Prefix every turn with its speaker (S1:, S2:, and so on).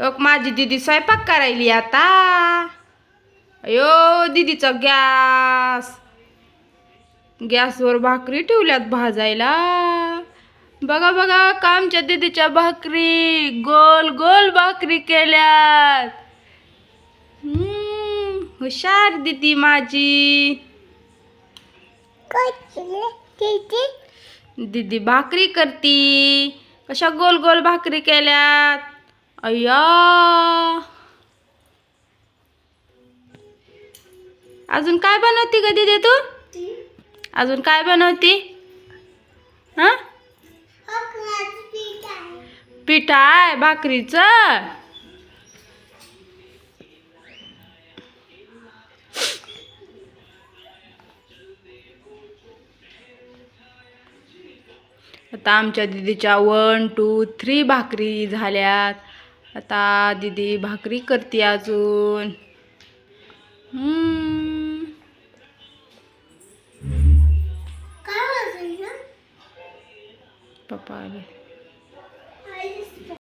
S1: एक माझी दिदी स्वयंपाक करायली आता. अयो दिदीचा गॅस. गॅसवर भाकरी ठेवल्यात भाजायला. बघा बघा का आमच्या दिदीच्या भाकरी. गोल गोल भाकरी केल्यात. हुशार दिदी माझी. दिदी भाकरी करती. कशा गोल गोल भाकरी केल्यात? अय्या. अजून काय बनवती ग दिदी तू? अजून काय बनवती? हा? पीठ आहे भाकरीचं. आता आमच्या दिदीच्या वन टू थ्री भाकरी झाल्यात. आता दिदी भाकरी करते अजून. हम्म. पप्पा आले.